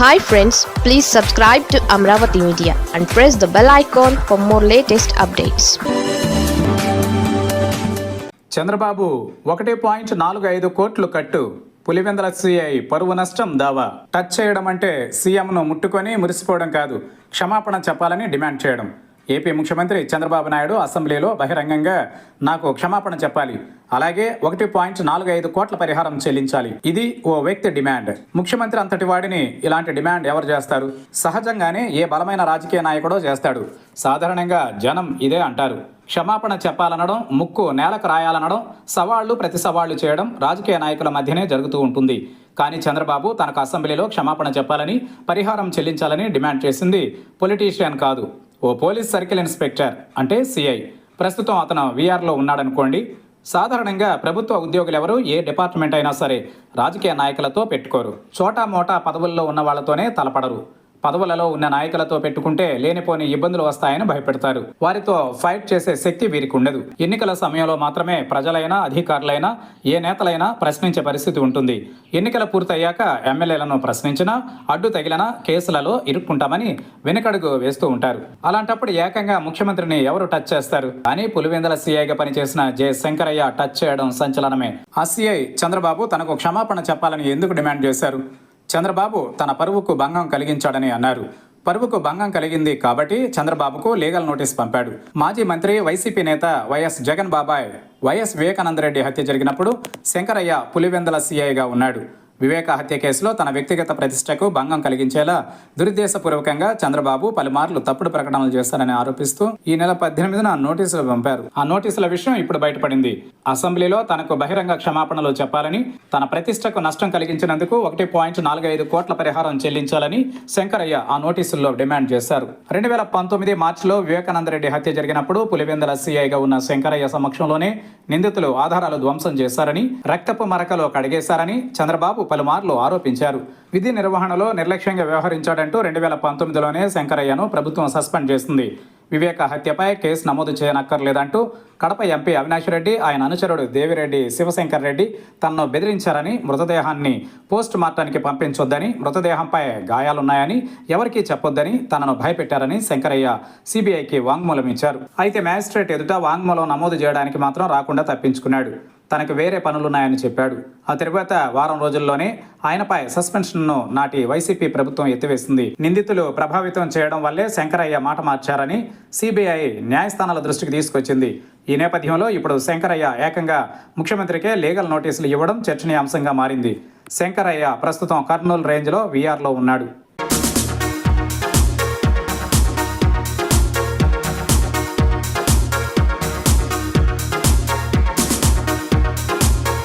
Hi friends please subscribe to Amaravati media and press the bell icon for more latest updates Chandrababu ఒకటి point నాలుగు ఐదు కోట్లు కట్టు. Pulivendula CI పరువు నష్టం దావా. టచ్ చేయడం అంటే సీఎంను ముట్టుకొని మురిసిపోవడం కాదు. క్షమాపణ చెప్పాలని డిమాండ్ చేయడం. ఏపీ ముఖ్యమంత్రి చంద్రబాబు నాయుడు అసెంబ్లీలో బహిరంగంగా నాకు క్షమాపణ చెప్పాలి. అలాగే ఒకటి పాయింట్ నాలుగు ఐదు కోట్ల పరిహారం చెల్లించాలి. ఇది ఓ వ్యక్తి డిమాండ్. ముఖ్యమంత్రి అంతటి వాడిని ఇలాంటి డిమాండ్ ఎవరు చేస్తారు? సహజంగానే ఏ బలమైన రాజకీయ నాయకుడో చేస్తాడు. సాధారణంగా జనం ఇదే అంటారు. క్షమాపణ చెప్పాలనడం ముక్కు నేలకు రాయాలనడం సవాళ్ళు ప్రతి సవాళ్ళు చేయడం రాజకీయ నాయకుల మధ్యనే జరుగుతూ ఉంటుంది. కానీ చంద్రబాబు తనకు అసెంబ్లీలో క్షమాపణ చెప్పాలని పరిహారం చెల్లించాలని డిమాండ్ చేసింది పొలిటీషియన్ కాదు. ఓ పోలీస్ సర్కిల్ ఇన్స్పెక్టర్ అంటే సిఐ ప్రస్తుతం అతను వీఆర్లో ఉన్నాడనుకోండి సాధారణంగా ప్రభుత్వ ఉద్యోగులు ఎవరు ఏ డిపార్ట్మెంట్ అయినా సరే రాజకీయ నాయకులతో పెట్టుకోరు. చోటా మోటా పదవుల్లో ఉన్న వాళ్ళతోనే తలపడరు. పదవులలో ఉన్న నాయకులతో పెట్టుకుంటే లేనిపోని ఇబ్బందులు వస్తాయని భయపెడతారు. వారితో ఫైట్ చేసే శక్తి వీరికి ఉండదు. ఎన్నికల సమయంలో మాత్రమే ప్రజలైనా అధికారులైనా ఏ నేతలైనా ప్రశ్నించే పరిస్థితి ఉంటుంది. ఎన్నికల పూర్తయ్యాక ఎమ్మెల్యేలను ప్రశ్నించినా అడ్డు తగిలిన కేసులలో ఇరుక్కుంటామని వెనుకడుగు వేస్తూ ఉంటారు. అలాంటప్పుడు ఏకంగా ముఖ్యమంత్రిని ఎవరు టచ్ చేస్తారు? అని పులివెందల సీఐగా పనిచేసిన జె. శంకరయ్య టచ్ చేయడం సంచలనమే. ఆ సీఐ చంద్రబాబు తనకు క్షమాపణ చెప్పాలని ఎందుకు డిమాండ్ చేశారు? చంద్రబాబు తన పరువుకు భంగం కలిగించాడని అన్నారు. పరువుకు భంగం కలిగింది కాబట్టి చంద్రబాబుకు లీగల్ నోటీస్ పంపాడు. మాజీ మంత్రి వైసీపీ నేత వైఎస్ జగన్ బాబాయ్ వైఎస్ వివేకానందరెడ్డి హత్య జరిగినప్పుడు శంకరయ్య పులివెందల సీఐగా ఉన్నాడు. వివేక హత్య కేసులో తన వ్యక్తిగత ప్రతిష్టకు భంగం కలిగించేలా దురుద్దేశపూర్వకంగా చంద్రబాబు పలుమార్లు తప్పుడు ప్రకటనలు చేస్తారని ఆరోపిస్తూ ఈ నెల పద్దెనిమిదిన నోటీసులు పంపారు. ఆ నోటీసుల విషయం ఇప్పుడు బయటపడింది. అసెంబ్లీలో తనకు బహిరంగ క్షమాపణలు చెప్పాలని తన ప్రతిష్టకు నష్టం కలిగించినందుకు ఒకటి పాయింట్ నాలుగు ఐదు కోట్ల పరిహారం చెల్లించాలని శంకరయ్య ఆ నోటీసుల్లో డిమాండ్ చేశారు. రెండు వేల పంతొమ్మిది మార్చిలో వివేకానందరెడ్డి హత్య జరిగినప్పుడు పులివెందల సీఐగా ఉన్న శంకరయ్య సమక్షంలోనే నిందితులు ఆధారాలు ధ్వంసం చేశారని రక్తపు మరకలో కడిగేశారని చంద్రబాబు పలుమార్లు ఆరోపించారు. విధి నిర్వహణలో నిర్లక్ష్యంగా వ్యవహరించాడంటూ రెండు వేల పంతొమ్మిదిలోనే శంకరయ్యను ప్రభుత్వం సస్పెండ్ చేసింది. వివేక హత్యపై కేసు నమోదు చేయనక్కర్లేదంటూ కడప ఎంపీ అవినాష్ రెడ్డి ఆయన అనుచరుడు దేవిరెడ్డి శివశంకర్ రెడ్డి తనను బెదిరించారని మృతదేహాన్ని పోస్ట్ మార్టానికి పంపించొద్దని మృతదేహంపై గాయాలున్నాయని ఎవరికీ చెప్పొద్దని తనను భయపెట్టారని శంకరయ్య సిబిఐకి వాంగ్మూలం ఇచ్చారు అయితే మ్యాజిస్ట్రేట్ ఎదుట వాంగ్మూలం నమోదు చేయడానికి మాత్రం రాకుండా తప్పించుకున్నాడు. తనకు వేరే పనులున్నాయని చెప్పాడు. ఆ తరువాత వారం రోజుల్లోనే ఆయనపై సస్పెన్షన్ను నాటి వైసీపీ ప్రభుత్వం ఎత్తివేసింది. నిందితులు ప్రభావితం చేయడం వల్లే శంకరయ్య మాట మార్చారని సిబిఐ న్యాయస్థానాల దృష్టికి తీసుకొచ్చింది. ఈ నేపథ్యంలో ఇప్పుడు శంకరయ్య ఏకంగా ముఖ్యమంత్రికే లీగల్ నోటీసులు ఇవ్వడం చర్చనీయాంశంగా మారింది. శంకరయ్య ప్రస్తుతం కర్నూలు రేంజ్లో వీఆర్లో ఉన్నాడు.